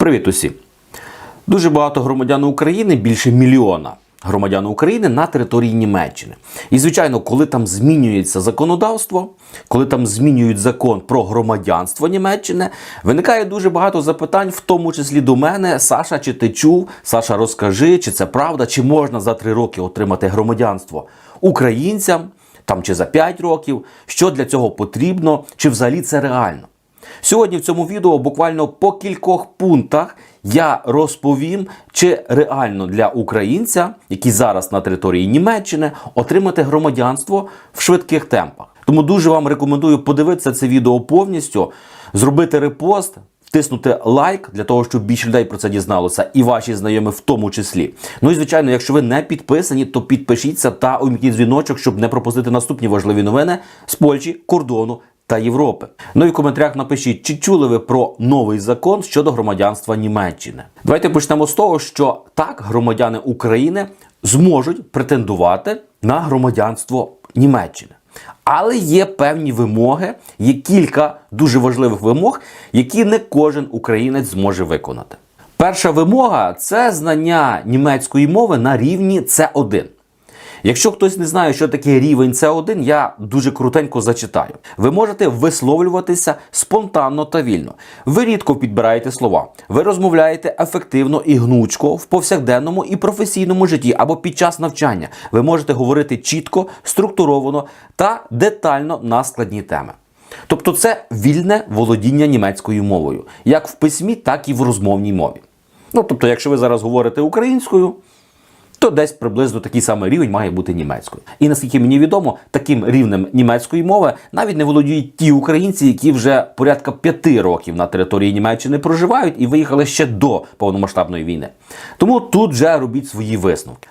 Привіт усім! Дуже багато громадян України, більше мільйона громадян України на території Німеччини. І, звичайно, коли там змінюється законодавство, коли там змінюють закон про громадянство Німеччини, виникає дуже багато запитань, в тому числі до мене. Саша, чи ти чув? Саша, розкажи, чи це правда, чи можна за три роки отримати громадянство українцям, там чи за 5 років, що для цього потрібно, чи взагалі це реально. Сьогодні в цьому відео буквально по кількох пунктах я розповім, чи реально для українця, який зараз на території Німеччини, отримати громадянство в швидких темпах. Тому дуже вам рекомендую подивитися це відео повністю, зробити репост. Втиснути лайк для того, щоб більше людей про це дізналося, і ваші знайомі в тому числі. Ну і звичайно, якщо ви не підписані, то підпишіться та увімкніть дзвіночок, щоб не пропустити наступні важливі новини з Польщі, кордону та Європи. Ну і в коментарях напишіть, чи чули ви про новий закон щодо громадянства Німеччини. Давайте почнемо з того, що так громадяни України зможуть претендувати на громадянство Німеччини. Але є певні вимоги, є кілька дуже важливих вимог, які не кожен українець зможе виконати. Перша вимога це знання німецької мови на рівні С1. Якщо хтось не знає, що таке рівень С1, я дуже крутенько зачитаю. Ви можете висловлюватися спонтанно та вільно. Ви рідко підбираєте слова. Ви розмовляєте ефективно і гнучко в повсякденному і професійному житті або під час навчання. Ви можете говорити чітко, структуровано та детально на складні теми. Тобто це вільне володіння німецькою мовою, як в письмі, так і в розмовній мові. Ну, тобто, якщо ви зараз говорите українською, то десь приблизно такий самий рівень має бути німецькою. І наскільки мені відомо, таким рівнем німецької мови навіть не володіють ті українці, які вже порядка п'яти років на території Німеччини проживають і виїхали ще до повномасштабної війни. Тому тут вже робіть свої висновки.